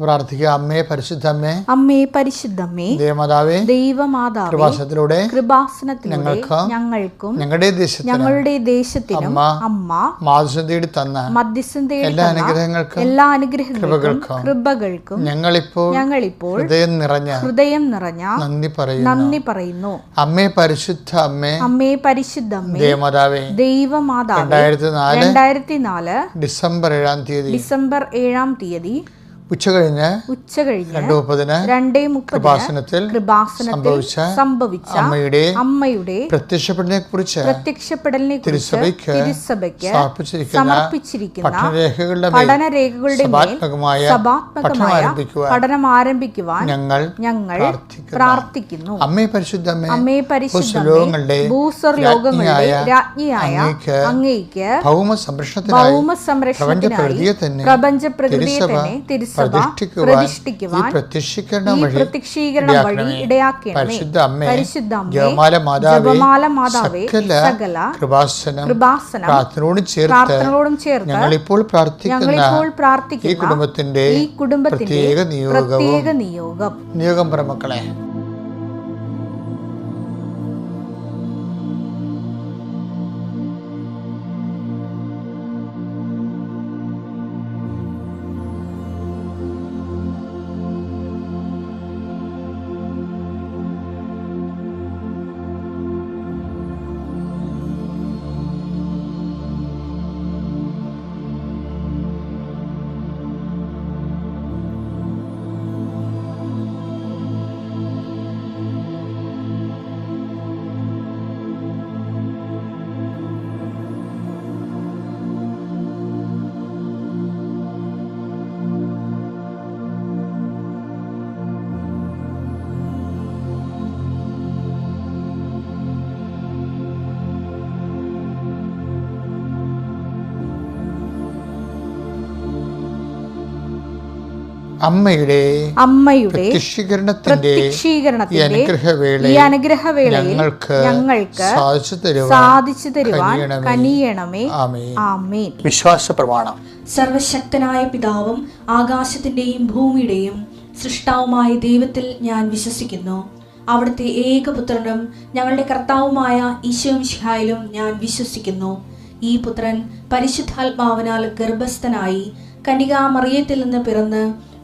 പ്രാർത്ഥിക്കുക. അമ്മേ പരിശുദ്ധമ്മേ അമ്മേ പരിശുദ്ധമ്മേ ദേവമാതാവേ ദൈവമാതാവേ കൃപാസനത്തിലൂടെ കൃപാസനത്തിലൂടെ ഞങ്ങൾക്ക് ഞങ്ങൾക്കും ഞങ്ങളുടെ ദേശത്ത് ഞങ്ങളുടെ ദേശത്തിനും അമ്മ അമ്മ മാധുസന്ധിയുടെ തേടി തന്ന മധ്യസ്ഥം തേടി എല്ലാ അനുഗ്രഹങ്ങൾക്കും എല്ലാ അനുഗ്രഹങ്ങൾക്കും കൃപകൾക്കും കൃപകൾക്കും ഞങ്ങളിപ്പോൾ ഞങ്ങളിപ്പോൾ ഹൃദയം നിറഞ്ഞ ഹൃദയം നിറഞ്ഞ നന്ദി പറയുന്നു. നന്ദി പറയുന്നു. അമ്മേ പരിശുദ്ധ അമ്മേ അമ്മേ പരിശുദ്ധ അമ്മേ ദേവമാതാവേ ദൈവമാതാവ് രണ്ടായിരത്തി നാല് രണ്ടായിരത്തി നാല് ഡിസംബർ ഏഴാം തീയതി ഡിസംബർ ഏഴാം തീയതി ഉച്ചകഴിഞ്ഞ് ഉച്ച കഴിഞ്ഞ് രണ്ട് മുപ്പതിന് രണ്ടേ മുപ്പത് കൃപാസനത്തിൽ കൃപാസനത്തിൽ സംഭവിച്ച സംഭവിച്ച അമ്മയുടെ അമ്മയുടെ പ്രത്യക്ഷപ്പെടലിനെ കുറിച്ച് പ്രത്യക്ഷപ്പെടലിനെ തിരുസഭയ്ക്ക് തിരുസഭയ്ക്ക് സമർപ്പിച്ചിരിക്കുന്ന പഠനരേഖകളുടെ പഠനരേഖകളുടെ സഭാത്മകമായ പഠനം സഭാത്മകമായ ആരംഭിക്കുവാൻ പഠനം ആരംഭിക്കുവാൻ ഞങ്ങൾ ഞങ്ങൾ പ്രാർത്ഥിക്കുന്നു. അമ്മയെ അമ്മേ പരിശുദ്ധ അമ്മേ പരിശുദ്ധമേ ഭൂസ്വലോകങ്ങളുടെ ഭൂസ്വർ ലോകങ്ങളുടെ രാജ്ഞിയായ അങ്ങേക്ക് ഭൗമ സംരക്ഷണത്തിനായി ഭൗമ തന്നെ പ്രപഞ്ച പ്രകൃതിയെ തന്നെ തിരുസഭ പ്രതിഷ്ഠിക്കുവാൻ പ്രത്യക്ഷീകരണം വഴി പരിശുദ്ധ ജപമാല മാതാവേ സകല കൃപാസനം പ്രാർത്ഥനയോട് ചേർത്ത് ഞങ്ങളിപ്പോൾ പ്രാർത്ഥിക്കുന്ന ഈ കുടുംബത്തിന്റെ പ്രത്യേക പ്രത്യേക നിയോഗം. നിയോഗം പറ മക്കളെ അമ്മയുടെ അമ്മയുടെ അനുഗ്രഹവേള ഈ അനുഗ്രഹവേളയിൽ ഞങ്ങൾക്ക് ഞങ്ങൾക്ക് സാധിച്ചു തരുവാൻ കനിയണമേ. കനിയണമേ. ആമേ ആമേൻ. വിശ്വാസ പ്രമാണം. സർവശക്തനായ പിതാവും ആകാശത്തിന്റെയും ഭൂമിയുടെയും സൃഷ്ടാവുമായ ദൈവത്തിൽ ഞാൻ വിശ്വസിക്കുന്നു. അവിടുത്തെ ഏകപുത്രനും ഞങ്ങളുടെ കർത്താവുമായ ഈശോമിഷിഹായിലും ഞാൻ വിശ്വസിക്കുന്നു. ഈ പുത്രൻ പരിശുദ്ധാത്മാവിനാൽ ഗർഭസ്ഥനായി കനികാമറിയത്തിൽ നിന്ന് പിറന്ന്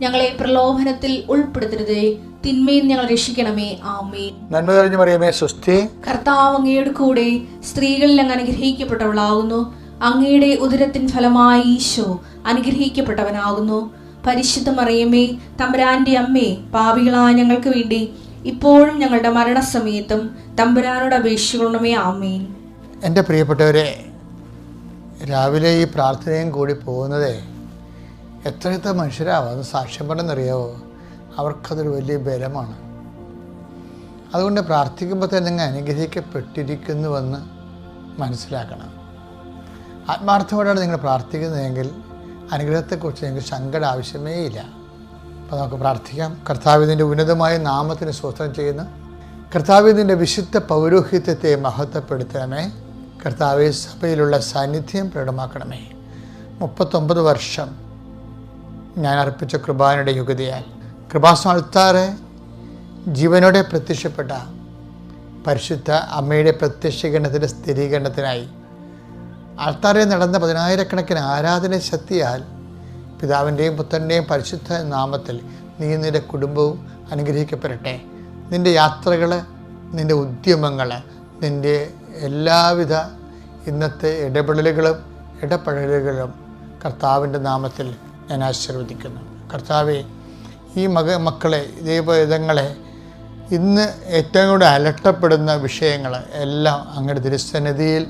ഞങ്ങളെ പ്രലോഭനത്തിൽ ഉൾപ്പെടുത്തരുതേ. തിന്മയിൽ ഞങ്ങൾ രക്ഷിക്കണമേ. ആമേൻ. നന്മ തെളിഞ്ഞു മറിയമേ സ്വസ്തി. കർത്താവ് അങ്ങയുടെ കൂടെ സ്ത്രീകളിൽ അങ്ങ് അനുഗ്രഹിക്കപ്പെട്ടവളാകുന്നു. അങ്ങയുടെ ഉദരത്തിൻ ഫലമായി ഈശോ അനുഗ്രഹിക്കപ്പെട്ടവനാകുന്നു. പരിശുദ്ധ മറിയമേ തമ്പുരാന്റെ അമ്മേ പാപികളായ ഞങ്ങൾക്ക് വേണ്ടി ഇപ്പോഴും ഞങ്ങളുടെ മരണസമയത്തും തമ്പുരാനോട് അപേക്ഷിക്കണമേ. ആമേൻ. എന്റെ പ്രിയപ്പെട്ടവരെ രാവിലെ ഈ പ്രാർത്ഥനയും കൂടി പോകുന്നതേ എത്രയെത്ര മനുഷ്യരാവും അത് സാക്ഷ്യം പറഞ്ഞെന്നറിയാവോ അവർക്കതൊരു വലിയ ബലമാണ്. അതുകൊണ്ട് പ്രാർത്ഥിക്കുമ്പോൾ തന്നെ നിങ്ങൾ അനുഗ്രഹിക്കപ്പെട്ടിരിക്കുന്നുവെന്ന് മനസ്സിലാക്കണം. ആത്മാർത്ഥമായിട്ടാണ് നിങ്ങൾ പ്രാർത്ഥിക്കുന്നതെങ്കിൽ അനുഗ്രഹത്തെക്കുറിച്ച് നിങ്ങൾക്ക് സങ്കട ആവശ്യമേ ഇല്ല. അപ്പോൾ നമുക്ക് പ്രാർത്ഥിക്കാം. കർത്താവിന്റെ ഉന്നതമായ നാമത്തിന് സ്വസ്ഥം ചെയ്യുന്നു. കർത്താവിന്റെ വിശുദ്ധ പൗരോഹിത്യത്തെ മഹത്വപ്പെടുത്തണമേ. കർത്താവ് സഭയിലുള്ള സാന്നിധ്യം പ്രകടമാക്കണമേ. മുപ്പത്തൊമ്പത് വർഷം ഞാൻ അർപ്പിച്ച കൃപാനയുടെ യുഗതിയാൽ. കൃപാസ്ഥാനത്താറെ ജീവനോടെ പ്രത്യക്ഷപ്പെട്ട പരിശുദ്ധ അമ്മയുടെ പ്രത്യക്ഷീകരണത്തിന്റെ സ്ഥിരീകരണത്തിനായി. ആൾത്താരെ നടന്ന പതിനായിരക്കണക്കിന് ആരാധന ശക്തിയാൽ പിതാവിന്റെയും പുത്രന്റെയും പരിശുദ്ധ നാമത്തിൽ നീ നിന്റെ കുടുംബവും അനുഗ്രഹിക്കപ്പെടട്ടെ. നിന്റെ യാത്രകൾ നിന്റെ ഉദ്യമങ്ങൾ നിന്റെ എല്ലാവിധ ഇന്നത്തെ ഇടപെടലുകളും ഇടപെടലുകളും കർത്താവിന്റെ നാമത്തിൽ ഞാൻ ആശീർവദിക്കുന്നു. കർത്താവെ ഈ മക മക്കളെ ദൈവവിധങ്ങളെ ഇന്ന് ഏറ്റവും കൂടെ അലട്ടപ്പെടുന്ന വിഷയങ്ങൾ എല്ലാം അങ്ങയുടെ തിരുസന്നിധിയിൽ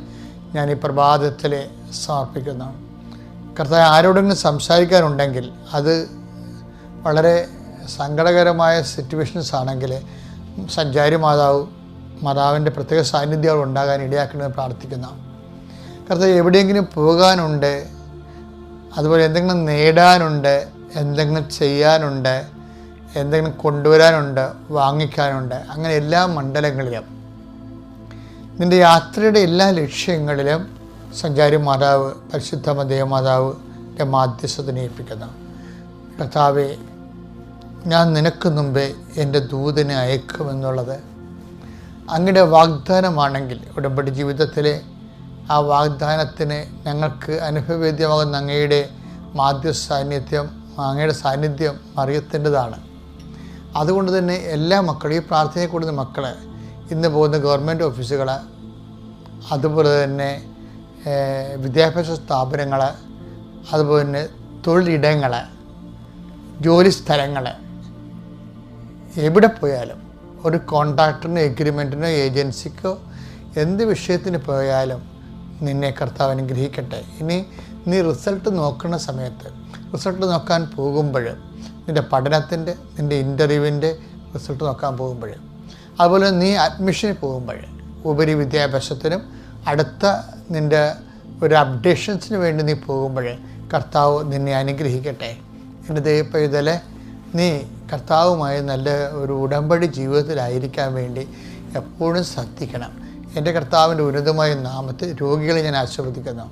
ഞാൻ ഈ പ്രഭാതത്തിൽ സമർപ്പിക്കുന്നു. കർത്താവ് ആരോടെങ്കിലും സംസാരിക്കാനുണ്ടെങ്കിൽ അത് വളരെ സങ്കടകരമായ സിറ്റുവേഷൻസ് ആണെങ്കിൽ സഞ്ചാരി മാതാവ് മാതാവിന്റെ പ്രത്യേക സാന്നിധ്യം അവിടെ ഉണ്ടാകാൻ ഇടയാക്കണമെന്ന് പ്രാർത്ഥിക്കുന്നു. കർത്താവ് എവിടെയെങ്കിലും പോകാനുണ്ട് അതുപോലെ എന്തെങ്കിലും നേടാനുണ്ട് എന്തെങ്കിലും ചെയ്യാനുണ്ട് എന്തെങ്കിലും കൊണ്ടുവരാനുണ്ട് വാങ്ങിക്കാനുണ്ട് അങ്ങനെ എല്ലാ മണ്ഡലങ്ങളിലും. നിന്റെ യാത്രയുടെ എല്ലാ ലക്ഷ്യങ്ങളിലും സഞ്ചാരി മാതാവ് പരിശുദ്ധമ ദേവമാതാവിന്റെ മാധ്യസ്ഥത്തിനെ ഏൽപ്പിക്കുന്നു കർത്താവെ ഞാൻ നിനക്ക് മുമ്പേ എന്റെ ദൂതനെ അയക്കുമെന്നുള്ളത് അങ്ങയുടെ വാഗ്ദാനമാണെങ്കിൽ ഉടമ്പടി ജീവിതത്തിലെ ആ വാഗ്ദാനത്തിന് ഞങ്ങൾക്ക് അനുഭവവേദ്യമാകുന്ന അങ്ങയുടെ മാധ്യ സാന്നിധ്യം അങ്ങയുടെ സാന്നിധ്യം അറിയത്തേണ്ടതാണ്. അതുകൊണ്ട് തന്നെ എല്ലാ മക്കളും ഈ പ്രാർത്ഥനയെ കൂടുന്ന മക്കൾ ഇന്ന് പോകുന്ന ഗവൺമെന്റ് ഓഫീസുകൾ അതുപോലെ തന്നെ വിദ്യാഭ്യാസ സ്ഥാപനങ്ങൾ അതുപോലെ തന്നെ തൊഴിലിടങ്ങൾ ജോലി സ്ഥലങ്ങൾ എവിടെ പോയാലും ഒരു കോൺട്രാക്ടറിനോ എഗ്രിമെന്റിനോ ഏജൻസിക്കോ എന്ത് വിഷയത്തിന് പോയാലും നിന്നെ കർത്താവ് അനുഗ്രഹിക്കട്ടെ. ഇനി നീ റിസൾട്ട് നോക്കുന്ന സമയത്ത് റിസൾട്ട് നോക്കാൻ പോകുമ്പോൾ നിന്റെ പഠനത്തിന്റെ നിന്റെ ഇന്റർവ്യൂവിന്റെ റിസൾട്ട് നോക്കാൻ പോകുമ്പോൾ അതുപോലെ നീ അഡ്മിഷന് പോകുമ്പോൾ ഉപരി വിദ്യാഭ്യാസത്തിനും അടുത്ത നിന്റെ ഒരു അപ്ഡേഷൻസിന് വേണ്ടി നീ പോകുമ്പോൾ കർത്താവ് നിന്നെ അനുഗ്രഹിക്കട്ടെ. എന്റെ ദൈവപ്പൈതലെ നീ കർത്താവുമായി നല്ല ഒരു ഉടമ്പടി ജീവിതത്തിലായിരിക്കാൻ വേണ്ടി എപ്പോഴും ശ്രദ്ധിക്കണം. എന്റെ കർത്താവിന്റെ ഉന്നതമായ നാമത്തിൽ രോഗികളെ ഞാൻ ആശീർവദിക്കുന്നു.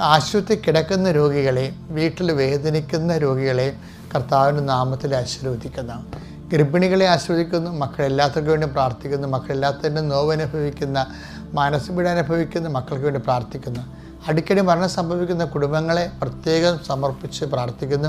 ആശുപത്രി കിടക്കുന്ന രോഗികളെ വീട്ടിൽ വേദനിക്കുന്ന രോഗികളെ കർത്താവിന്റെ നാമത്തിൽ ആശീർവദിക്കുന്നു. ഗർഭിണികളെ ആശീർവദിക്കുന്നു മക്കളെല്ലാത്തവർക്ക് വേണ്ടി പ്രാർത്ഥിക്കുന്നു മക്കളെല്ലാത്തതിന്റെ നോവനുഭവിക്കുന്ന അനുഭവിക്കുന്ന മാനസിക അനുഭവിക്കുന്ന മക്കൾക്ക് വേണ്ടി പ്രാർത്ഥിക്കുന്നു. അടിക്കടി മരണം സംഭവിക്കുന്ന കുടുംബങ്ങളെ പ്രത്യേകം സമർപ്പിച്ച് പ്രാർത്ഥിക്കുന്നു.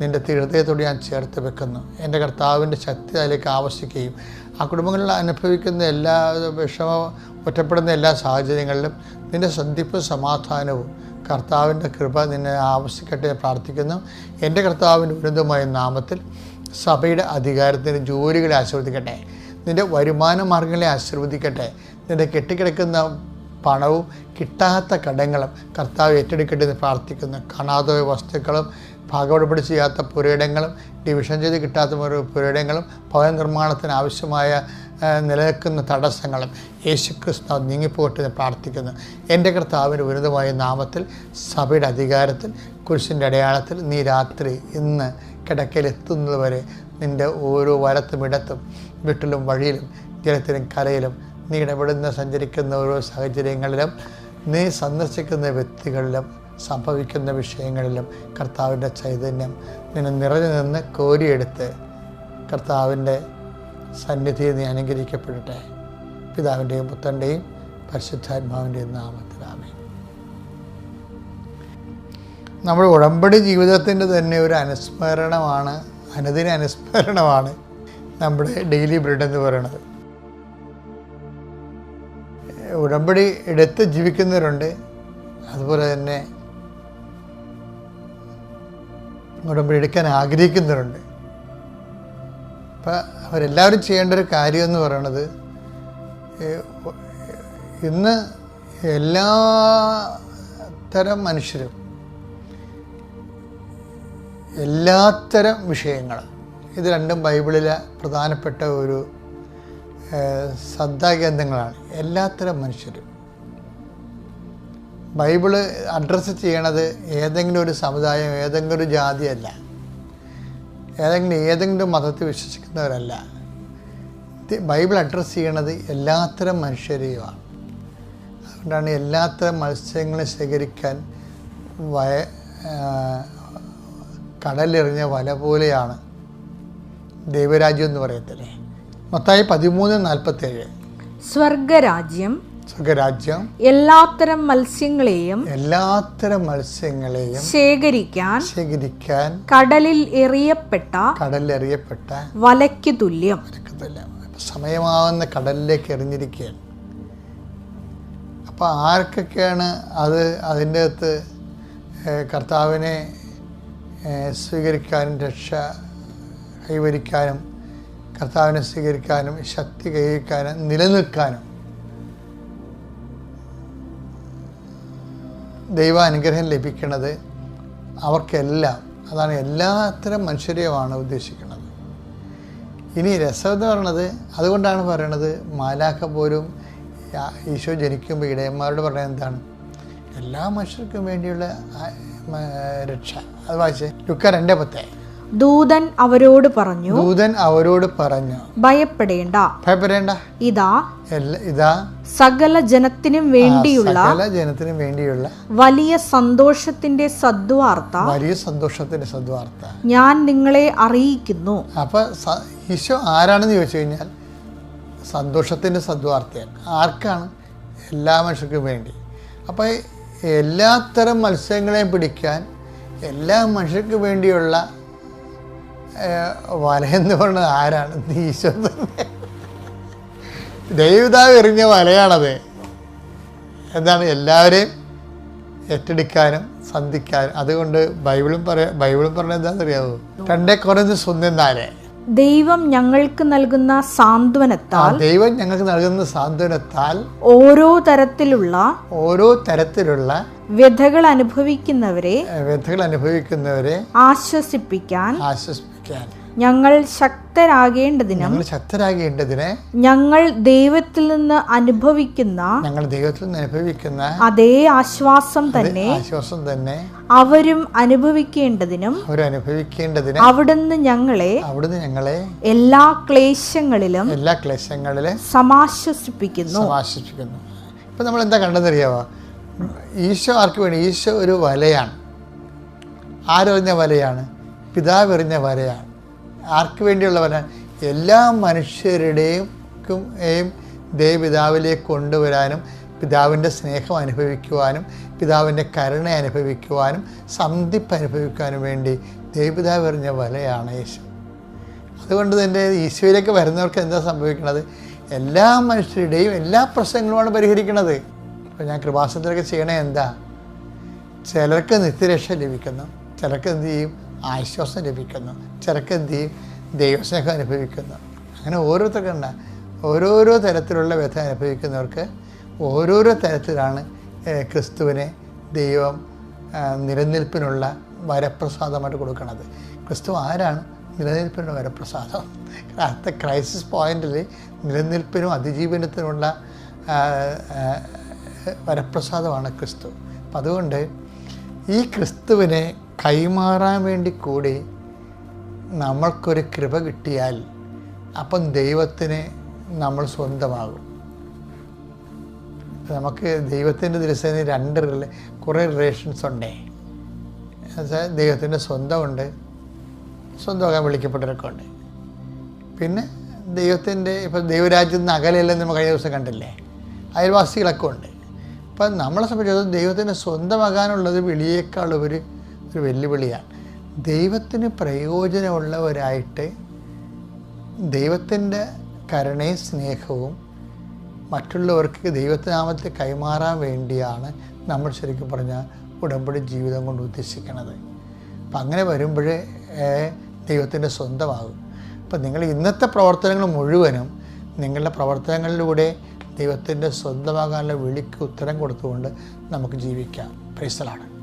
നിന്റെ ഹൃദയത്തോട് ഞാൻ ചേർത്ത് വെക്കുന്നു. എന്റെ കർത്താവിന്റെ ശക്തി അതിലേക്ക് ആവശ്യിക്കുകയും ആ കുടുംബങ്ങളിൽ അനുഭവിക്കുന്ന എല്ലാ വിഷമ ഒറ്റപ്പെടുന്ന എല്ലാ സാഹചര്യങ്ങളിലും നിന്റെ സന്ധിപ്പും സമാധാനവും കർത്താവിന്റെ കൃപ നിന്നെ ആവശ്യിക്കട്ടെ പ്രാർത്ഥിക്കുന്നു. എന്റെ കർത്താവിന്റെ ഉന്നതമായ നാമത്തിൽ സഭയുടെ അധികാരത്തിന് ജോലികളെ ആശീർവദിക്കട്ടെ. നിന്റെ വരുമാന മാർഗങ്ങളെ ആശീർവദിക്കട്ടെ. നിന്റെ കെട്ടിക്കിടക്കുന്ന പണവും കിട്ടാത്ത കടങ്ങളും കർത്താവ് ഏറ്റെടുക്കട്ടെ എന്ന് പ്രാർത്ഥിക്കുന്നു. കാണാതെ വസ്തുക്കളും ഭാഗവടപടി ചെയ്യാത്ത പുരയിടങ്ങളും ഡിവിഷൻ ചെയ്ത് കിട്ടാത്ത പുരയിടങ്ങളും ഭവന നിർമ്മാണത്തിന് ആവശ്യമായ നിലനിൽക്കുന്ന തടസ്സങ്ങളും യേശു ക്രിസ്തു നീങ്ങിപ്പോട്ടെ എന്ന് പ്രാർത്ഥിക്കുന്നു. എന്റെ കർത്താവിന്റെ ഉന്നതമായ നാമത്തിൽ സഭയുടെ അധികാരത്തിൽ കുരിശിന്റെ അടയാളത്തിൽ നീ രാത്രി ഇന്ന് കിടക്കയിലെത്തുന്നത് വരെ നിന്റെ ഓരോ വരത്തും ഇടത്തും വീട്ടിലും വഴിയിലും ജലത്തിലും കലയിലും നീ ഇടപെടുന്ന സഞ്ചരിക്കുന്ന ഓരോ സാഹചര്യങ്ങളിലും നീ സന്ദർശിക്കുന്ന വ്യക്തികളിലും സംഭവിക്കുന്ന വിഷയങ്ങളിലും കർത്താവിന്റെ ചൈതന്യം നിന്നെ നിറഞ്ഞു നിന്ന് കോരിയെടുത്ത് കർത്താവിന്റെ സന്നിധിയിൽ നീ അനുഗ്രഹിക്കപ്പെടട്ടെ. പിതാവിന്റെയും പുത്രന്റെയും പരിശുദ്ധാത്മാവിന്റെയും നാമത്തിലാമേ നമ്മുടെ ഉടമ്പടി ജീവിതത്തിന്റെ തന്നെ ഒരു അനുസ്മരണമാണ് അനുദിന അനുസ്മരണമാണ് നമ്മുടെ ഡെയിലി ബ്രെഡ് എന്ന് പറയുന്നത്. ഉടമ്പടി എടുത്ത് ജീവിക്കുന്നവരുണ്ട് അതുപോലെ തന്നെ ഉടമ്പടി എടുക്കാൻ ആഗ്രഹിക്കുന്നവരുണ്ട്. അപ്പം അവരെല്ലാവരും ചെയ്യേണ്ട ഒരു കാര്യം എന്ന് പറയുന്നത് ഇന്ന് എല്ലാ തരം മനുഷ്യരും എല്ലാത്തരം വിഷയങ്ങൾ ഇത് രണ്ടും ബൈബിളിലെ പ്രധാനപ്പെട്ട ഒരു ശ്രദ്ധാകേന്ദ്രങ്ങളാണ് എല്ലാത്തരം മനുഷ്യരും. ബൈബിൾ അഡ്രസ്സ് ചെയ്യണത് ഏതെങ്കിലും ഒരു സമുദായം ഏതെങ്കിലും ഒരു ജാതിയല്ല. ഏതെങ്കിലും ഏതെങ്കിലും മതത്തിൽ വിശ്വസിക്കുന്നവരല്ല. ബൈബിൾ അഡ്രസ്സ് ചെയ്യണത് എല്ലാത്തരം മനുഷ്യരെയുമാണ് അതുകൊണ്ടാണ് എല്ലാത്തരം മത്സ്യങ്ങളെ ശേഖരിക്കാൻ വയ കടലെറിഞ്ഞ വല പോലെയാണ് ദൈവരാജ്യം എന്ന് പറയത്തില്ലേ? മൊത്തമായി പതിമൂന്ന് നാൽപ്പത്തേഴ്. സ്വർഗരാജ്യം സുഖരാജ്യം എല്ലാത്തരം മത്സ്യങ്ങളെയും എല്ലാത്തരം മത്സ്യങ്ങളെയും ശേഖരിക്കാൻ ശേഖരിക്കാൻ കടലിൽ എറിയപ്പെട്ട കടലിൽ എറിയപ്പെട്ട വലയ്ക്ക് തുല്യം. സമയമാവുന്ന കടലിലേക്ക് എറിഞ്ഞിരിക്കുകയാണ്. അപ്പോൾ ആർക്കൊക്കെയാണ് അത് അതിന്റെ അകത്ത് കർത്താവിനെ സ്വീകരിക്കാനും രക്ഷ കൈവരിക്കാനും കർത്താവിനെ സ്വീകരിക്കാനും ശക്തി കൈവരിക്കാനും നിലനിൽക്കാനും ദൈവാനുഗ്രഹം ലഭിക്കുന്നത് അവർക്കെല്ലാം അതാണ് എല്ലാത്തരം മനുഷ്യരെയുമാണ് ഉദ്ദേശിക്കുന്നത്. ഇനി രസം എന്ന് പറയണത് അതുകൊണ്ടാണ് പറയണത് മാലാഖ പോലും ഈശോ ജനിക്കുമ്പോൾ ഇടയന്മാരോട് പറയുന്നത് എന്താണ്? എല്ലാ മനുഷ്യർക്കും വേണ്ടിയുള്ള രക്ഷ. അത് വായിച്ചേ. ലുക്ക രണ്ടേ പത്തേ. ദൂതൻ അവരോട് പറഞ്ഞു ദൂതൻ അവരോട് പറഞ്ഞു ഭയപ്പെടേണ്ട. ഭയപ്പെടേണ്ട. ഇതാ ഇതാ. സകല ജനത്തിനും വേണ്ടിയുള്ള സകല ജനത്തിനും വേണ്ടിയുള്ള വലിയ സന്തോഷത്തിന്റെ സദ്വാർത്ത വലിയ സന്തോഷത്തിന്റെ സദ്വാർത്ത. ഞാൻ നിങ്ങളെ അറിയിക്കുന്നു. അപ്പൊ ഈശോ ആരാണെന്ന് ചോദിച്ചു കഴിഞ്ഞാൽ സന്തോഷത്തിന്റെ സദ്വാർത്തയാണ്. ആർക്കാണ്? എല്ലാ മനുഷ്യർക്കും വേണ്ടി. അപ്പോൾ എല്ലാത്തരം മത്സ്യങ്ങളെയും പിടിക്കാൻ എല്ലാ മനുഷ്യർക്കും വേണ്ടിയുള്ള വലയെന്ന് പറഞ്ഞത് ആരാണ്? ഈശോ ദൈവതാവ് എറിഞ്ഞ വലയാണത്. എന്താണ്? എല്ലാവരെയും ഏറ്റെടുക്കാനും സന്ധിക്കാനും. അതുകൊണ്ട് ബൈബിളും പറയാ ബൈബിളും പറഞ്ഞ എന്താണെന്നറിയാവോ? രണ്ടേ കുറഞ്ഞ് സ്വന്തം നാല്. ദൈവം ഞങ്ങൾക്ക് നൽകുന്ന സാന്ത്വനത്താൽ ദൈവം ഞങ്ങൾക്ക് നൽകുന്ന സാന്ത്വനത്താൽ ഓരോ തരത്തിലുള്ള ഓരോ തരത്തിലുള്ള വ്യഥകൾ അനുഭവിക്കുന്നവരെ വ്യഥകൾ അനുഭവിക്കുന്നവരെ ആശ്വസിപ്പിക്കാൻ ആശ്വസിപ്പിക്കാൻ ഞങ്ങൾ ശക്തരാകേണ്ടതിനും ഞങ്ങൾ ശക്തരാകേണ്ടതിന് ഞങ്ങൾ ദൈവത്തിൽ നിന്ന് അനുഭവിക്കുന്ന ഞങ്ങൾ ദൈവത്തിൽ നിന്ന് അനുഭവിക്കുന്ന അതേ ആശ്വാസം തന്നെ ആശ്വാസം തന്നെ അവരും അനുഭവിക്കേണ്ടതിനും അനുഭവിക്കേണ്ടതിനും അവിടുന്ന് ഞങ്ങളെ അവിടുന്ന് ഞങ്ങളെ എല്ലാ ക്ലേശങ്ങളിലും എല്ലാ ക്ലേശങ്ങളിലും സമാശ്വസിപ്പിക്കുന്നു. സമാശ്വസിപ്പിക്കുന്നു. ഇപ്പൊ നമ്മൾ എന്താ കണ്ടെന്നറിയാവോ ഈശോ ആർക്ക് വേണ്ടി? ഈശോ ഒരു വലയാണ്. ആരോഗ്യ വലയാണ്? പിതാവ് എറിഞ്ഞ വരയാണ്. ആർക്ക് വേണ്ടിയുള്ള വര എല്ലാ മനുഷ്യരുടെയും ക്കും- ദേവപിതാവിലേക്ക് കൊണ്ടുവരാനും പിതാവിന്റെ സ്നേഹം അനുഭവിക്കുവാനും പിതാവിന്റെ കരുണ അനുഭവിക്കുവാനും സന്ധിപ്പ് അനുഭവിക്കുവാനും വേണ്ടി ദേവപിതാവ് എറിഞ്ഞ വലയാണ് യേശു. അതുകൊണ്ട് തന്നെ ഈശോയിലേക്ക് വരുന്നവർക്ക് എന്താ സംഭവിക്കുന്നത് എല്ലാ മനുഷ്യരുടെയും എല്ലാ പ്രശ്നങ്ങളുമാണ് പരിഹരിക്കുന്നത് അപ്പോൾ ഞാൻ കൃപാസനത്തിലൊക്കെ ചെയ്യണേ എന്താ? ചിലർക്ക് നിത്യരക്ഷ ലഭിക്കുന്നു. ചിലർക്ക് എന്ത് ചെയ്യും? ആശ്വാസം ലഭിക്കുന്നു. എന്ത് ചെയ്യും ദൈവസ്നേഹം അനുഭവിക്കുന്നു. അങ്ങനെ ഓരോരുത്തർക്കുണ്ട ഓരോരോ തരത്തിലുള്ള വ്യഥ അനുഭവിക്കുന്നവർക്ക് ഓരോരോ തരത്തിലാണ് ക്രിസ്തുവിനെ ദൈവം നിലനിൽപ്പിനുള്ള വരപ്രസാദമായിട്ട് കൊടുക്കുന്നത് ക്രിസ്തു ആരാണ്? നിലനിൽപ്പിനുള്ള വരപ്രസാദം. അടുത്ത ക്രൈസിസ് പോയിന്റിൽ നിലനിൽപ്പിനും ആ, വരപ്രസാദമാണ് ക്രിസ്തു. അപ്പം അതുകൊണ്ട് ഈ ക്രിസ്തുവിനെ കൈമാറാൻ വേണ്ടി കൂടി നമ്മൾക്കൊരു കൃപ കിട്ടിയാൽ അപ്പം ദൈവത്തിന് നമ്മൾ സ്വന്തമാകും. നമുക്ക് ദൈവത്തിന്റെ ദിവസത്തിന് രണ്ട് റിലേ കുറേ റിലേഷൻസ് ഉണ്ടേ. എന്നുവെച്ചാൽ ദൈവത്തിന്റെ സ്വന്തമുണ്ട്. സ്വന്തമാകാൻ വിളിക്കപ്പെട്ടവരൊക്കെ ഉണ്ട്. പിന്നെ ദൈവത്തിന്റെ ഇപ്പം ദൈവരാജ്യത്ത് നിന്ന് അകലെയല്ലെന്ന് നമ്മൾ കഴിഞ്ഞ ദിവസം കണ്ടില്ലേ? അയൽവാസികളൊക്കെ ഉണ്ട്. അപ്പം നമ്മളെ സംബന്ധിച്ചിടത്തോളം ദൈവത്തിന് സ്വന്തമാകാനുള്ളത് വിളിയേക്കാൾ ഒരു ഒരു വെല്ലുവിളിയാണ് ദൈവത്തിന് പ്രയോജനമുള്ളവരായിട്ട് ദൈവത്തിന്റെ കരുണയും സ്നേഹവും മറ്റുള്ളവർക്ക് ദൈവത്തിനാമത്തെ കൈമാറാൻ വേണ്ടിയാണ് നമ്മൾ ശരിക്കും പറഞ്ഞാൽ ഉടമ്പടി ജീവിതം കൊണ്ട് ഉദ്ദേശിക്കുന്നത്. അപ്പം അങ്ങനെ വരുമ്പോഴേ ദൈവത്തിന്റെ സ്വന്തമാകും. അപ്പം നിങ്ങൾ ഇന്നത്തെ പ്രവർത്തനങ്ങൾ മുഴുവനും നിങ്ങളുടെ പ്രവർത്തനങ്ങളിലൂടെ ദൈവത്തിന്റെ സ്വന്തമാകാനുള്ള വിളിക്ക് ഉത്തരം കൊടുത്തുകൊണ്ട് നമുക്ക് ജീവിക്കാം. പ്രൈസലാണ്